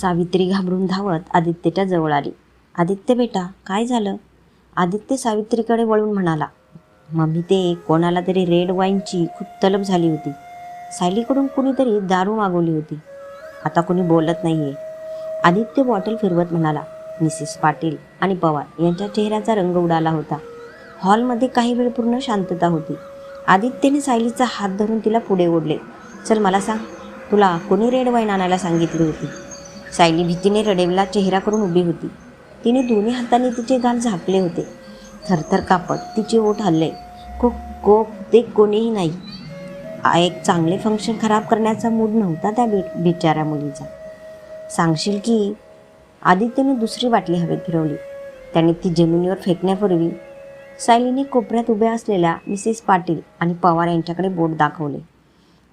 सावित्री घाबरून धावत आदित्यच्या जवळ आली. आदित्य बेटा काय झालं? आदित्य सावित्रीकडे वळून म्हणाला मम्मी ते कोणाला तरी रेड वाईनची खूप तलब झाली होती. सायलीकडून कुणीतरी दारू मागवली होती. आता कोणी बोलत नाहीये. आदित्य बॉटल फिरवत म्हणाला मिसेस पाटील आणि पवार यांच्या चेहऱ्याचा रंग उडाला होता. हॉलमध्ये काही वेळ पूर्ण शांतता होती. आदित्यने सायलीचा हात धरून तिला पुढे ओढले. चल मला सांग तुला कोणी रेड वाईन आणायला सांगितली होती? सायली भीतीने रडेवला चेहरा करून उभी होती. तिने दोन्ही हाताने तिचे गाल झाकले होते. थरथर कापत तिचे ओठ हल्ले. खूप को ते कोणीही नाही. एक चांगले फंक्शन खराब करण्याचा मूड नव्हता त्या बि बिचाऱ्या मुलीचा. सांगशील की आदित्यने दुसरी बाटली हवेत फिरवली. त्याने ती जमिनीवर फेकण्यापूर्वी सायलीने कोपऱ्यात उभ्या असलेल्या मिसेस पाटील आणि पवार यांच्याकडे बोट दाखवले.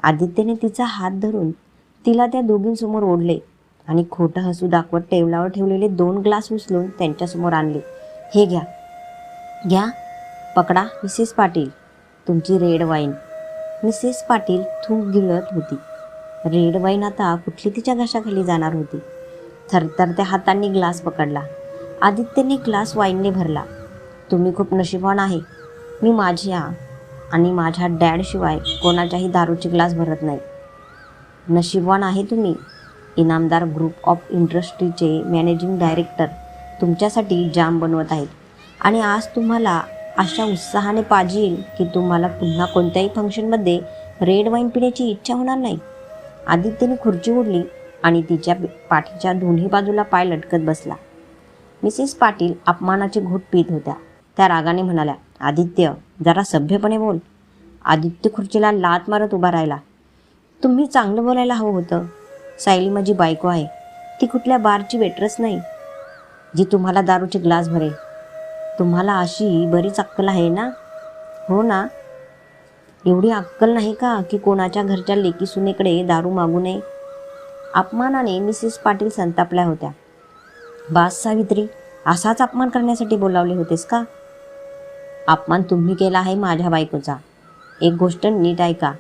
आदित्यने तिचा हात धरून तिला त्या दोघींसमोर ओढले. आणि खोटं हसू दाखवत टेबलावर ठेवलेले दोन ग्लास उचलून त्यांच्यासमोर आणले. हे घ्या. घ्या? पकडा मिसेस पाटील. तुमची रेड वाईन. मिसेस पाटील थूक गिळत होती. रेड वाईन आता कुठली तिच्या घशाखाली जाणार होती? थरथर त्या हातांनी ग्लास पकडला. आदित्यने ग्लास वाईनने भरला. तुम्ही खूप नशीबवान आहे. मी माझ्या आणि माझ्या डॅडशिवाय कोणाच्याही दारूचे ग्लास भरत नाही. नशीबवान आहे तुम्ही? इनामदार ग्रुप ऑफ इंडस्ट्रीचे मॅनेजिंग डायरेक्टर तुमच्यासाठी जाम बनवत आहेत. आणि आज तुम्हाला अशा उत्साहाने पाजील की तुम्हाला पुन्हा कोणत्याही फंक्शनमध्ये रेड वाईन पिण्याची इच्छा होणार नाही. आदित्यने खुर्ची ओढली आणि तिच्या पाठीच्या दोन्ही बाजूला पाय लटकत बसला. मिसेस पाटील अपमानाचे घोट पित होत्या. त्या रागाने म्हणाल्या आदित्य जरा सभ्यपणे बोल. आदित्य खुर्चीला लात मारत उभा राहिला. तुम्ही चांगलं बोलायला हवं होतं. सायली माझी बायको आहे. ती कुठल्या बारची वेटरस नाही. जी तुम्हाला दारूचे ग्लास भरेल. तुम्हाला अशी बरीच अक्कल आहे ना? हो ना? एवढी अक्कल नाही का की कोणाच्या घरच्या लेकी सुनेकडे दारू मागू नये? अपमानाने मिसेस पाटील संतापल्या होत्या. बास सावित्री असाच अपमान करण्यासाठी बोलावले होतेस का? अपमान तुम्ही केला आहे माझ्या बायकोचा. एक गोष्ट नीट ऐका.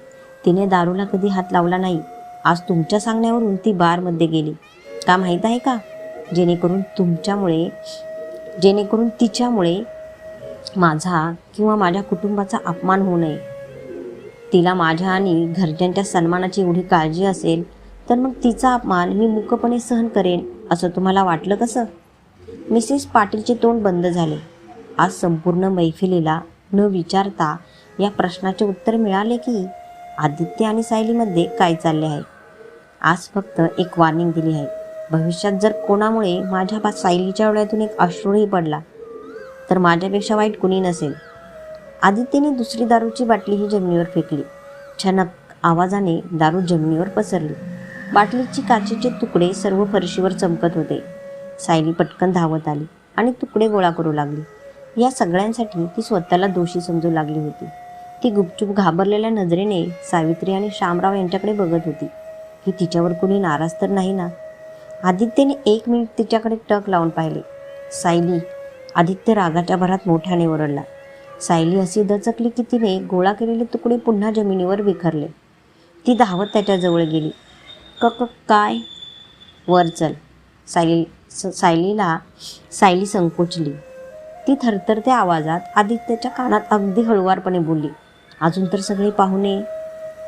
तिने दारूला कधी हात लावला नाही. आज तुमच्या सांगण्यावरून ती बारमध्ये गेली. का माहीत आहे का? जेणेकरून तुमच्यामुळे जेणेकरून तिच्यामुळे माझा किंवा माझ्या कुटुंबाचा अपमान होऊ नये. तिला माझ्या आणि घरच्यांच्या सन्मानाची एवढी काळजी असेल तर मग तिचा अपमान मी मुकपणे सहन करेन असं तुम्हाला वाटलं कसं? मिसेस पाटीलचे तोंड बंद झाले. आज संपूर्ण मैफिलीला न विचारता या प्रश्नाचे उत्तर मिळाले की आदित्य आणि सायलीमध्ये काय चालले आहे? आज फक्त एक वॉर्निंग दिली आहे. भविष्यात जर कोणामुळे माझ्या बा सायलीच्या डोळ्यातून एक अश्रूही पडला तर माझ्यापेक्षा वाईट कुणी नसेल. आदित्यने दुसरी दारूची बाटलीही जमिनीवर फेकली. छनक आवाजाने दारू जमिनीवर पसरली. बाटलीची काचेचे तुकडे सर्व फरशीवर चमकत होते. सायली पटकन धावत आली आणि तुकडे गोळा करू लागली. या सगळ्यांसाठी ती स्वतःला दोषी समजू लागली होती. ती गुपचूप घाबरलेल्या नजरेने सावित्री आणि श्यामराव यांच्याकडे बघत होती. की तिच्यावर कुणी नाराज तर नाही ना? आदित्यने एक मिनिट तिच्याकडे टक लावून पाहिले. सायली आदित्य रागाच्या भरात मोठ्याने ओरडला. सायली अशी दचकली की तिने गोळा केलेले तुकडे पुन्हा जमिनीवर विखरले. ती धावत त्याच्याजवळ गेली. क क काय? वर चल. सायली स सायलीला सायली संकोचली. ती थरथरत्या आवाजात आदित्यच्या कानात अगदी हळुवारपणे बोलली. अजून तर सगळे पाहुणे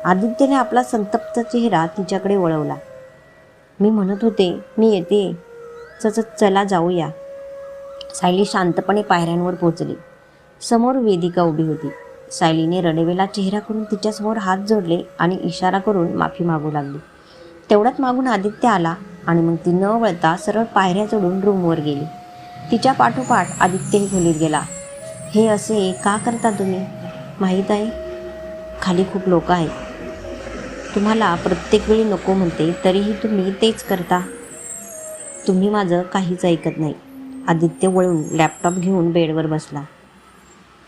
आदित्यने आपला संतप्त चेहरा तिच्याकडे वळवला. मी म्हणत होते मी येते. चच चला जाऊया. सायली शांतपणे पायऱ्यांवर पोचली समोर वेदिका उभी होती. सायलीने रडवेला चेहरा करून तिच्यासमोर हात जोडले आणि इशारा करून माफी मागू लागली. तेवढ्यात मागून आदित्य आला आणि मग ती न वळता सरळ पायऱ्या चढून रूमवर गेली. तिच्या पाठोपाठ आदित्यही खोलीत गेला. हे असे का करता तुम्ही? माहीत आहे खाली खूप लोक आहेत. तुम्हाला प्रत्येक वेळी नको म्हणते तरीही तुम्ही तेच करता. तुम्ही माझं काहीच ऐकत नाही. आदित्य वळून लॅपटॉप घेऊन बेडवर बसला.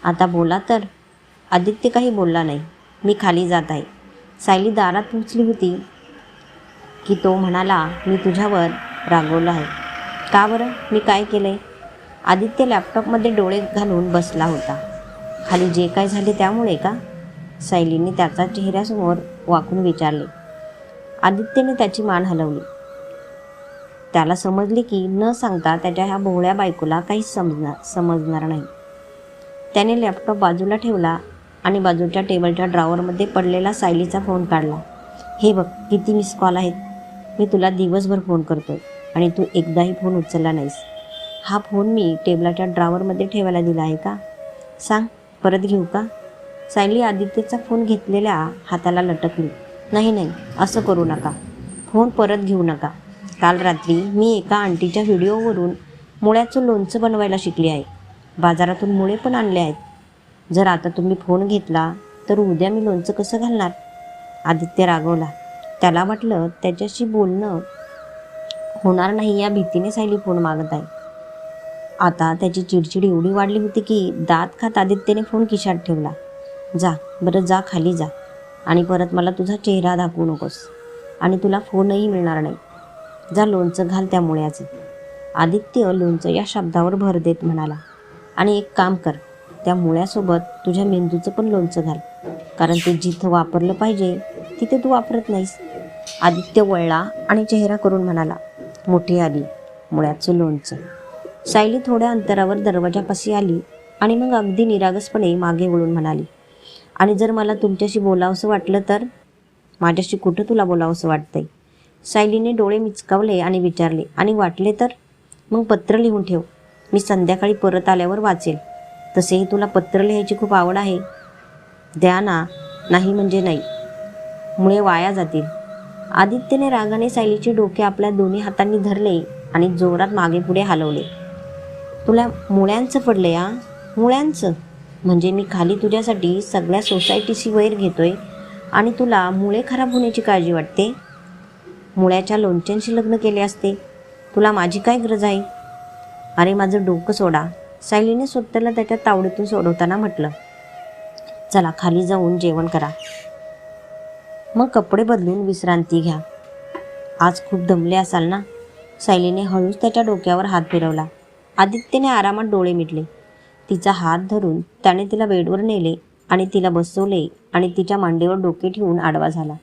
आता बोला तर. आदित्य काही बोलला नाही. मी खाली जात आहे. सायली दारात पोचली होती की तो म्हणाला मी तुझ्यावर रागवलं आहे. का बरं? मी काय केलं आहे आदित्य लॅपटॉपमध्ये डोळे घालून बसला होता. खाली जे काय झाले त्यामुळे का? सायलीने त्याचा चेहऱ्यासमोर वाकून विचारले. आदित्यने त्याची मान हलवली. त्याला समजले की न सांगता त्याच्या ह्या भोळ्या बायकोला काहीच समजणार समजणार नाही. त्याने लॅपटॉप बाजूला ठेवला आणि बाजूच्या टेबलच्या ड्रॉवरमध्ये पडलेला सायलीचा फोन काढला. हे बघ किती मिस कॉल आहेत. मी तुला दिवसभर फोन करतोय आणि तू एकदाही फोन उचलला नाहीस. हा फोन मी टेबलाच्या ड्रॉवरमध्ये ठेवायला दिला आहे का? सांग परत घेऊ का? सायली आदित्यचा फोन घेतलेल्या हाताला लटकली. नाही नाही असं करू नका. फोन परत घेऊ नका. काल रात्री मी एका आंटीच्या व्हिडिओवरून मुळ्याचं लोणचं बनवायला शिकली आहे. बाजारातून मुळे पण आणले आहेत. जर आता तुम्ही फोन घेतला तर उद्या मी लोणचं कसं घालणार? आदित्य रागवला. त्याला वाटलं त्याच्याशी बोलणं होणार नाही या भीतीने सायली फोन मागत आहे. आता त्याची चिडचिड एवढी वाढली होती की दात खात आदित्यने फोन खिशात ठेवला. जा. बरं जा खाली जा. आणि परत मला तुझा चेहरा दाखवू नकोस. आणि तुला फोनही मिळणार नाही. जा लोणचं घाल त्या मुळ्याचं. आदित्य लोणचं या शब्दावर भर देत म्हणाला. आणि एक काम कर त्या मुळ्यासोबत तुझ्या मेंदूचं पण लोणचं घाल. कारण ते जिथं वापरलं पाहिजे तिथे तू वापरत नाहीस. आदित्य वळला आणि चेहरा करून म्हणाला मोठी आली मुळ्याचं लोणचं. सायली थोड्या अंतरावर दरवाजापाशी आली आणि मग अगदी निरागसपणे मागे वळून म्हणाली आणि जर मला तुमच्याशी बोलावंसं वाटलं तर माझ्याशी कुठं तुला बोलावंसं वाटतंय? सायलीने डोळे मिचकावले आणि विचारले आणि वाटले तर? मग पत्र लिहून ठेव. मी संध्याकाळी परत आल्यावर वाचेल. तसेही तुला पत्र लिहायची खूप आवड आहे. द्या ना. नाही म्हणजे नाही. मुळे वाया जातील. आदित्यने रागाने सायलीचे डोके आपल्या दोन्ही हातांनी धरले आणि जोरात मागे पुढे हलवले. तुला मुळ्यांचं पडलं या मुळ्यांचं? म्हणजे मी खाली तुझ्यासाठी सगळ्या सोसायटीशी वैर घेतोय आणि तुला मुळे खराब होण्याची काळजी वाटते? मुळ्याच्या लोणच्यांशी लग्न केले असते. तुला माझी काय गरज आहे? अरे माझं डोकं सोडा. सायलीने स्वतःला त्याच्या तावडीतून सोडवताना म्हटलं. चला खाली जाऊन जेवण करा. मग कपडे बदलून विश्रांती घ्या. आज खूप दमले असाल ना? सायलीने हळूच त्याच्या डोक्यावर हात फिरवला. आदित्यने आरामात डोळे मिटले. तिचा हात धरून त्याने तिला बेडवर नेले आणि तिला बसवले आणि तिच्या मांडीवर डोके ठेवून आडवा झाला.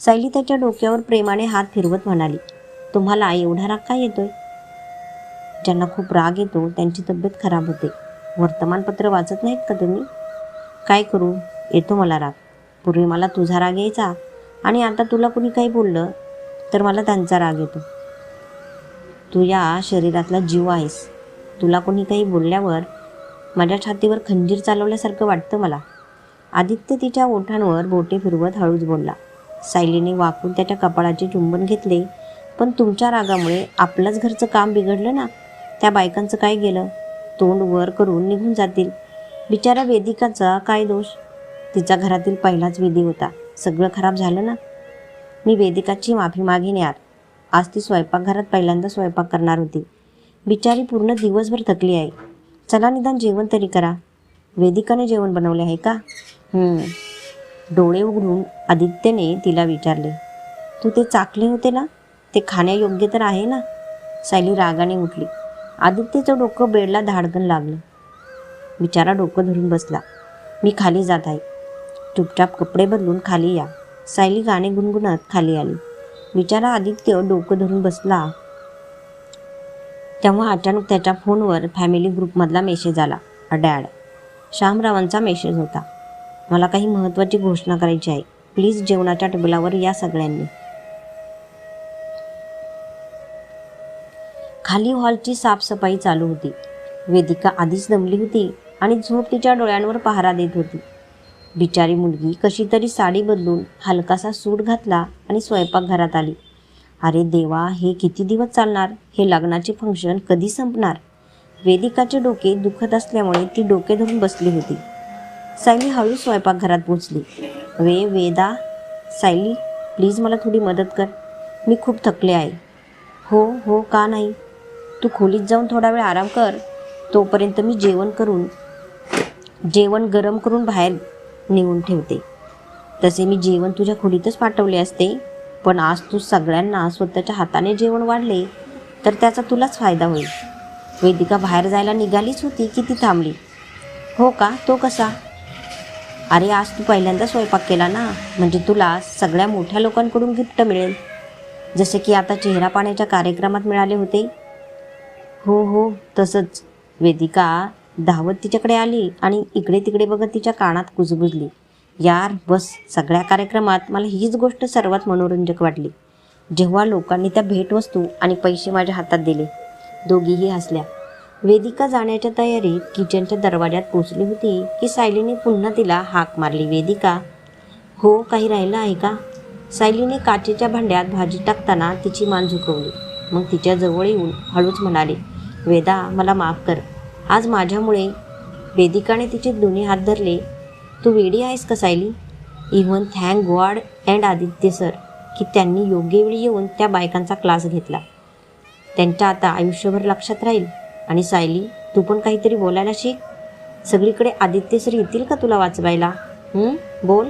सायली त्याच्या डोक्यावर प्रेमाने हात फिरवत म्हणाली तुम्हाला एवढा राग काय येतोय? ज्यांना खूप राग येतो त्यांची तब्येत खराब होते. वर्तमानपत्र वाचत नाहीत का तुम्ही? काय करू? येतो मला राग. पूर्वी मला तुझा राग यायचा आणि आता तुला कुणी काही बोललं तर मला त्यांचा राग येतो. तू या शरीरातला जीव आहेस. तुला कोणी काही बोलल्यावर माझ्या छातीवर खंजीर चालवल्यासारखं वाटतं मला. आदित्य तिच्या ओठांवर बोटे फिरवत हळूच बोलला. सायलीने वाकून त्याच्या कपाळाचे चुंबन घेतले. पण तुमच्या रागामुळे आपलंच घरचं काम बिघडलं ना? त्या बायकांचं काय गेलं? तोंड वर करून निघून जातील. बिचारा वेदिकाचा काय दोष? तिचा घरातील पहिलाच विधी होता. सगळं खराब झालं ना? मी वेदिकाची माफी मागेन यार. आज ती स्वयंपाकघरात पहिल्यांदा स्वयंपाक करणार होती. बिचारी पूर्ण दिवसभर थकली आहे. चला निदान जेवण तरी करा. वेदिकाने जेवण बनवले आहे का? डोळे उघडून आदित्यने तिला विचारले तू ते चाकले होते ना? ते खाण्यायोग्य तर आहे ना? सायली रागाने उठली. आदित्यचं डोकं बेडला धाडकन लागलं. बिचारा डोकं धरून बसला. मी खाली जात आहे. चुपचाप कपडे बदलून खाली या. सायली गाणे गुणगुणत खाली आली. बिचारा आदित्य डोकं धरून बसला. तेव्हा अचानक त्याच्या फोनवर फॅमिली ग्रुपमधला मेसेज आला. डॅड श्यामरावांचा मेसेज होता. मला काही महत्त्वाची घोषणा करायची आहे. प्लीज जेवणाच्या टेबलावर या सगळ्यांनी. खाली हॉलची साफसफाई चालू होती. वेदिका आधीच दमली होती आणि झोप तिच्या डोळ्यांवर पहारा देत होती. बिचारी मुलगी कशी तरी साडी बदलून हलकासा सूट घातला आणि स्वयंपाकघरात आली. अरे देवा हे किती दिवस चालणार? हे लग्नाचे फंक्शन कधी संपणार? वेदिकाचे डोके दुखत असल्यामुळे ती डोके धरून बसली होती. सायली हळू स्वयंपाकघरात पोचली वे वेदा सायली प्लीज मला थोडी मदत कर. मी खूप थकले आहे. हो हो का नाही? तू खोलीत जाऊन थोडा वेळ आराम कर. तोपर्यंत मी जेवण करून जेवण गरम करून बाहेर नेऊन ठेवते. तसे मी जेवण तुझ्या खोलीतच पाठवले असते. पण आज तू सगळ्यांना स्वतःच्या हाताने जेवण वाढले तर त्याचा तुलाच फायदा होईल. वेदिका बाहेर जायला निघालीच होती की ती थांबली. हो का? तो कसा? अरे आज तू पहिल्यांदा स्वयंपाक केला ना? म्हणजे तुला सगळ्या मोठ्या लोकांकडून गिफ्ट मिळेल. जसे की आता चेहरा पाण्याच्या कार्यक्रमात मिळाले होते. हो हो तसंच. वेदिका धावत तिच्याकडे आली आणि इकडे तिकडे बघत तिच्या कानात कुजबुजली. यार बस. सगळ्या कार्यक्रमात मला हीच गोष्ट सर्वात मनोरंजक वाटली. जेव्हा लोकांनी त्या भेटवस्तू आणि पैसे माझ्या हातात दिले दोघीही हसल्या. वेदिका जाण्याच्या तयारीत किचनच्या दरवाज्यात पोचली होती की सायलीने पुन्हा तिला हाक मारली. वेदिका हो काही राहिलं आहे का? सायलीने काचेच्या भांड्यात भाजी टाकताना तिची मान झुकवली. मग तिच्या जवळ येऊन हळूच म्हणाले वेदा मला माफ कर. आज माझ्यामुळे वेदिकाने तिचे दोन्ही हात धरले तू वेडी आहेस का Sayali? Even thank God and Aditya sir की त्यांनी योग्य वेळी येऊन त्या बायकांचा क्लास घेतला. त्यांच्या आता आयुष्यभर लक्षात राहील. आणि सायली तू पण काहीतरी बोलायला शिक. सगळीकडे आदित्य सर येतील का तुला वाचवायला? बोल.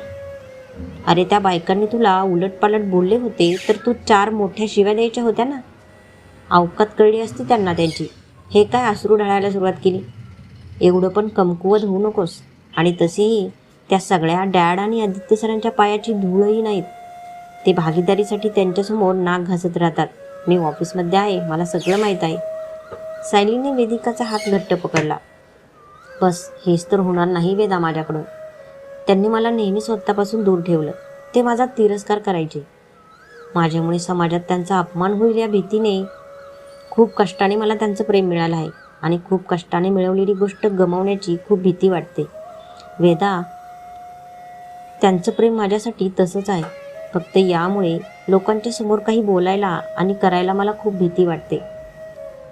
अरे त्या बायकांनी तुला उलटपालट बोलले होते तर तू चार मोठ्या शिव्या द्यायच्या होत्या ना? अवकात कळली असती त्यांना त्यांची. हे काय आसरू ढळायला सुरुवात केली? एवढं पण कमकुवत होऊ नकोस. आणि तसेही त्या सगळ्या डॅड आणि आदित्य सरांच्या पायाची धूळही नाहीत. ते भागीदारीसाठी त्यांच्यासमोर नाक घासत राहतात. मी ऑफिसमध्ये आहे मला सगळं माहीत आहे. सायलीने वेदिकाचा हात घट्ट पकडला. बस हेच तर होणार नाही वेदा माझ्याकडून. त्यांनी मला नेहमी स्वतःपासून दूर ठेवलं. ते माझा तिरस्कार करायचे. माझ्यामुळे समाजात त्यांचा अपमान होईल या भीतीने. खूप कष्टाने मला त्यांचं प्रेम मिळालं आहे आणि खूप कष्टाने मिळवलेली गोष्ट गमावण्याची खूप भीती वाटते. वेदा त्यांचं प्रेम माझ्यासाठी तसंच आहे. फक्त यामुळे लोकांच्या समोर काही बोलायला आणि करायला मला खूप भीती वाटते.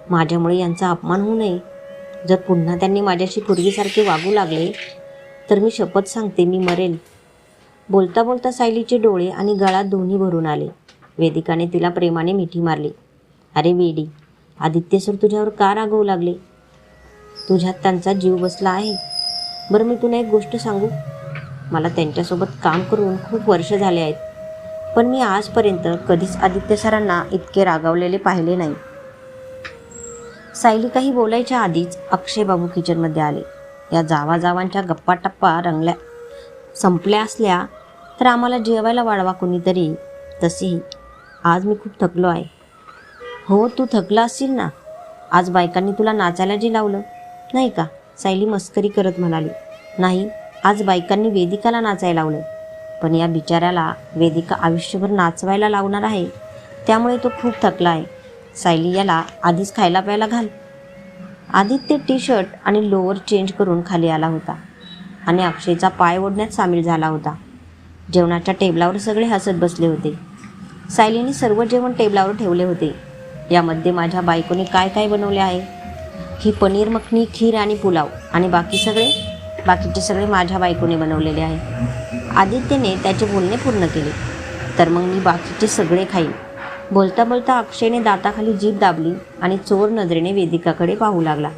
माझ्यामुळे यांचा अपमान होऊ नये. जर पुन्हा त्यांनी माझ्याशी पूर्वीसारखे वागू लागले तर मी शपथ सांगते मी मरेल. बोलता बोलता सायलीचे डोळे आणि गळा दोन्ही भरून आले. वेदिकाने तिला प्रेमाने मिठी मारली. अरे वेडी आदित्य सर तुझ्यावर का रागवू लागले? तुझ्यात त्यांचा जीव बसला आहे. बरं मी तुला एक गोष्ट सांगू? मला त्यांच्यासोबत काम करून खूप वर्ष झाले आहेत. पण मी आजपर्यंत कधीच आदित्य सरांना इतके रागावलेले पाहिले नाही. सायली काही बोलायच्या आधीच अक्षय बाबू किचनमध्ये आले. या जावाजावांच्या गप्पा टप्पा रंगल्या संपल्या असल्या तर आम्हाला जेवायला वाढवा कोणीतरी. तसेही आज मी खूप थकलो आहे. हो तू थकला असशील ना? आज बायकांनी तुला नाचायला जे लावलं. नाही का? सायली मस्करी करत म्हणाली. नाही आज बायकांनी वेदिकाला नाचायला लावलं पण या बिचाऱ्याला वेदिका आयुष्यभर नाचवायला लावणार आहे त्यामुळे तो खूप थकला आहे. सायली याला आधीच खायला प्यायला घाल. आदित्य टी शर्ट आणि लोअर चेंज करून खाली आला होता आणि अक्षयचा पाय ओढण्यात सामील झाला होता. जेवणाच्या टेबलावर सगळे हसत बसले होते. सायलीने सर्व जेवण टेबलावर ठेवले होते. यामध्ये माझ्या बायकोने काय काय बनवले आहे? ही पनीर मखनी खीर आणि पुलाव आणि बाकी सगळे? बाकीचे सगळे माझ्या बायकोने बनवलेले आहे. आदित्यने त्याचे बोलणे पूर्ण केले. तर मग मी बाकीचे सगळे खाईन. बोलता बोलता अक्षयने दाताखाली जीभ दाबली आणि चोर नजरेने वेदिकाकडे पाहू लागला.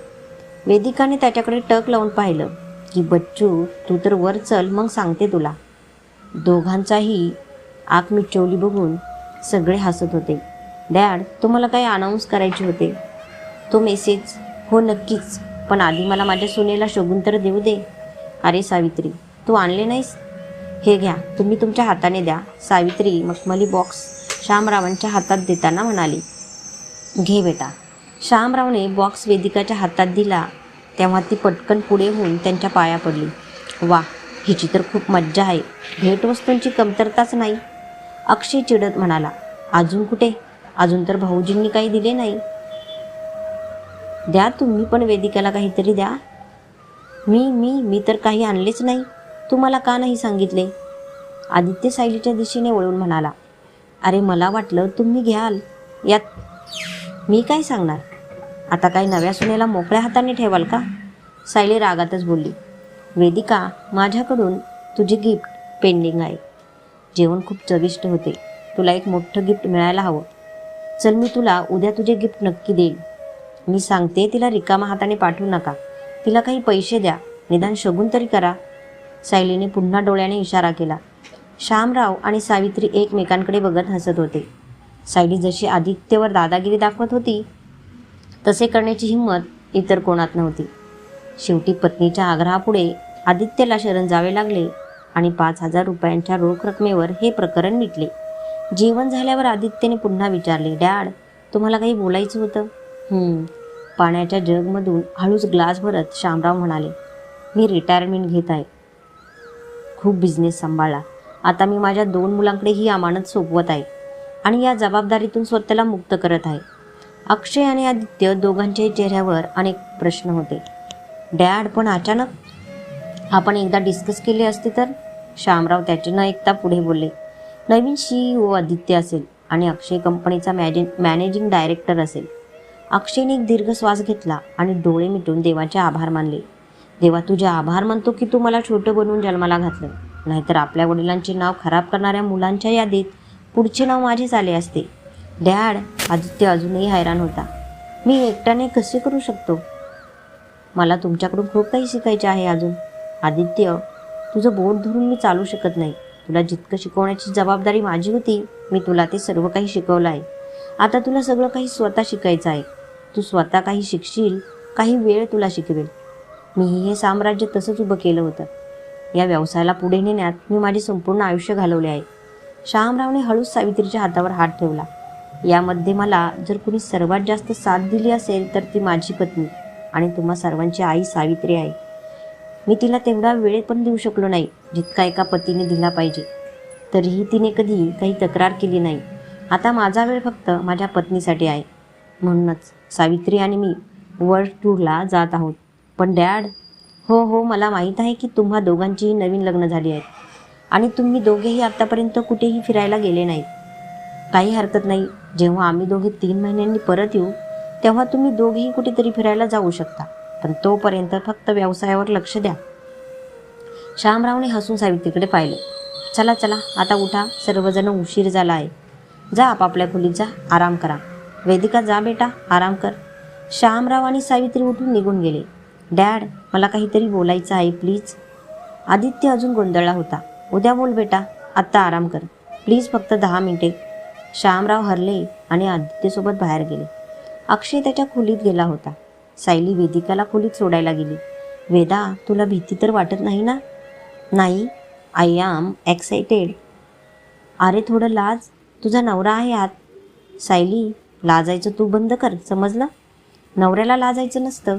वेदिकाने त्याच्याकडे टक लावून पाहिलं की बच्चू तू तर वर चल मग सांगते तुला. दोघांचाही आग मिचवली बघून सगळे हसत होते. डॅड तुम्हाला काही अनाऊन्स करायचे होते? तो मेसेज हो नक्कीच. पण आधी मला माझ्या सुनेला शोभून तर देऊ दे. अरे सावित्री तू आणले नाहीस? हे घ्या तुम्ही तुमच्या हाताने द्या. सावित्री मखमली बॉक्स श्यामरावांच्या हातात देताना म्हणाली घे बेटा. श्यामरावने बॉक्स वेदिकाच्या हातात दिला. तेव्हा ती पटकन पुढे होऊन त्यांच्या पाया पडली. वा हिची तर खूप मज्जा आहे. भेटवस्तूंची कमतरताच नाही. अक्षय चिडत म्हणाला अजून कुठे? अजून तर भाऊजींनी काही दिले नाही. द्या तुम्ही पण वेदिकाला काहीतरी द्या. मी मी मी तर काही आणलेच नाही. तुम्हाला का नाही सांगितले? आदित्य सायलीच्या दिशेने वळून म्हणाला. अरे मला वाटलं तुम्ही घ्याल. यात मी काय सांगणार? आता काही नव्या सुनेला मोकळ्या हाताने ठेवाल का? सायली रागातच बोलली. वेदिका माझ्याकडून तुझी गिफ्ट पेंडिंग आहे. जेवण खूप चविष्ट होते. तुला एक मोठं गिफ्ट मिळायला हवं. चल मी तुला उद्या तुझे गिफ्ट नक्की देईल मी सांगते तिला रिकामा हाताने पाठवू नका. तिला काही पैसे द्या. निदान शगून तरी करा. सायलीने पुन्हा डोळ्याने इशारा केला. श्यामराव आणि सावित्री एकमेकांकडे बघत हसत होते. सायली जशी आदित्यवर दादागिरी दाखवत होती तसे करण्याची हिंमत इतर कोणात नव्हती. शेवटी पत्नीच्या आग्रहापुढे आदित्यला शरण जावे लागले आणि पाच हजार रुपयांच्या रोख रकमेवर हे प्रकरण मिटले. जेवण झाल्यावर आदित्यने पुन्हा विचारले डॅड तुम्हाला काही बोलायचं होतं? पाण्याच्या जगमधून हळूच ग्लास भरत श्यामराव म्हणाले मी रिटायरमेंट घेत आहे. खूप बिझनेस सांभाळला आता मी माझ्या दोन मुलांकडे ही अमानत सोपवत आहे आणि या जबाबदारीतून स्वतःला मुक्त करत आहे. अक्षय आणि आदित्य दोघांच्याही चेहऱ्यावर अनेक प्रश्न होते. डॅड पण अचानक? आपण एकदा डिस्कस केले असते तर? शामराव त्याचे न ऐकता पुढे बोलले नवीन सीईओ आदित्य असेल आणि अक्षय कंपनीचा मॅजे मॅनेजिंग डायरेक्टर असेल. अक्षयने एक दीर्घ श्वास घेतला आणि डोळे मिटून देवाचे आभार मानले. देवा तुझे आभार मानतो की तू मला छोटं बनवून जन्माला घातलं. नाहीतर आपल्या वडिलांचे नाव खराब करणाऱ्या मुलांच्या यादीत पुढचे नाव माझेच आले असते. डॅड आदित्य अजूनही हैराण होता. मी एकट्याने कसे करू शकतो? मला तुमच्याकडून खूप काही शिकायचे आहे अजून. आदित्य तुझं बोट धरून मी चालू शकत नाही. तुला जितकं शिकवण्याची जबाबदारी माझी होती मी तुला ते सर्व काही शिकवलं आहे. आता तुला सगळं काही स्वतः शिकायचं आहे. तू स्वतः काही शिकशील काही वेळ तुला शिकवेल. मीही हे साम्राज्य तसंच उभं केलं होतं. या व्यवसायाला पुढे नेण्यात मी माझे संपूर्ण आयुष्य घालवले आहे. श्यामरावने हळूच सावित्रीच्या हातावर हात ठेवला. यामध्ये मला जर कुणी सर्वात जास्त साथ दिली असेल तर ती माझी पत्नी आणि तुम्हा सर्वांची आई सावित्री आहे. मी तिला तेवढा वेळ पण देऊ शकलो नाही जितका एका पतीने दिला पाहिजे. तरीही तिने कधी काही तक्रार केली नाही. आता माझा वेळ फक्त माझ्या पत्नीसाठी आहे. म्हणूनच सावित्री आणि मी वर्ल्ड टूरला जात आहोत. पण डॅड हो हो मला माहीत आहे की तुम्हा दोघांचीही नवीन लग्न झाली आहेत. आणि तुम्ही दोघेही आत्तापर्यंत कुठेही फिरायला गेले नाहीत. काही हरकत नाही. जेव्हा आम्ही दोघे तीन महिन्यांनी परत येऊ तेव्हा तुम्ही दोघेही कुठेतरी फिरायला जाऊ शकता. पण तोपर्यंत फक्त व्यवसायावर लक्ष द्या. श्यामरावने हसून सावित्रीकडे पाहिले. चला चला आता उठा. सर्वजण उशीर झाला आहे. जा आपापल्या खोलीत जा. आराम करा. वेदिका जा बेटा आराम कर. श्यामराव आणि सावित्री उठून निघून गेले. डॅड मला काहीतरी बोलायचं आहे प्लीज. आदित्य अजून गोंधळला होता. उद्या बोल बेटा आत्ता आराम कर. प्लीज फक्त दहा मिनिटे. श्यामराव हरले आणि आदित्यसोबत बाहेर गेले. अक्षय त्याच्या खोलीत गेला होता. सायली वेदिकाला खोलीत सोडायला गेली. वेदा तुला भीती तर वाटत नाही ना? नाही. आय आम एक्सायटेड अरे थोडं लाज. तुझा नवरा आहे आत. सायली लाजायचं तू बंद कर समजलं? नवऱ्याला लाजायचं नसतं.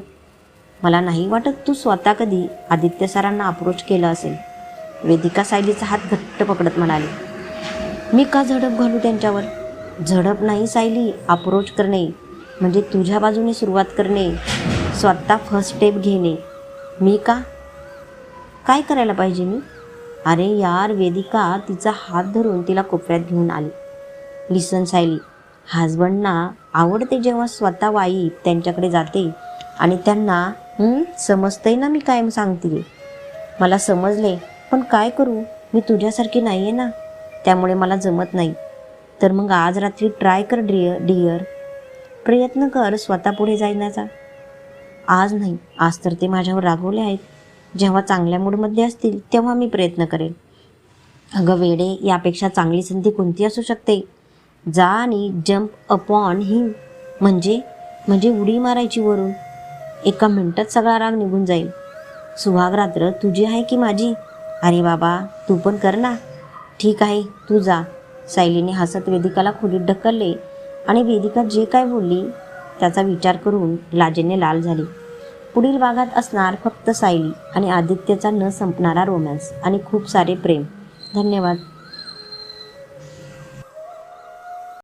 मला नाही वाटत तू स्वतः कधी आदित्य सरांना अप्रोच केलं असेल. वेदिका सायलीचा हात घट्ट पकडत म्हणाली मी का झडप घालू त्यांच्यावर? झडप नाही सायली अप्रोच करणे म्हणजे तुझ्या बाजूने सुरुवात करणे स्वतः फर्स्ट स्टेप घेणे. मी का? काय करायला पाहिजे मी? अरे यार वेदिका तिचा हात धरून तिला कोपऱ्यात घेऊन आली. लिसन सायली हजबंडना आवडते जेव्हा स्वतः वाई त्यांच्याकडे जाते आणि त्यांना समजते समजतंय ना मी काय सांगते मला समजले पण काय करू? मी तुझ्यासारखी नाही आहे ना. त्यामुळे मला जमत नाही. तर मग आज रात्री ट्राय कर डिअर डिअर. प्रयत्न कर स्वतः पुढे जाण्याचा. आज नाही. आज तर ते माझ्यावर रागवले आहेत. जेव्हा चांगल्या मूडमध्ये असतील तेव्हा मी प्रयत्न करेन. अगं वेडे यापेक्षा चांगली संधी कोणती असू शकते? जा आणि जम्प अपॉन हिम म्हणजे म्हणजे उडी मारायची वरून. एका मिनटात सगळा राग निघून जाईल. सुहाग रात्र तुझी आहे की माझी? अरे बाबा तू पण कर ना. ठीक आहे तू जा. सायलीने हसत वेदिकाला खोलीत ढकलले आणि वेदिका जे काय बोलली त्याचा विचार करून लाजेने लाल झाली. पुढील भागात असणार फक्त सायली आणि आदित्यचा न संपणारा रोमॅन्स आणि खूप सारे प्रेम. धन्यवाद.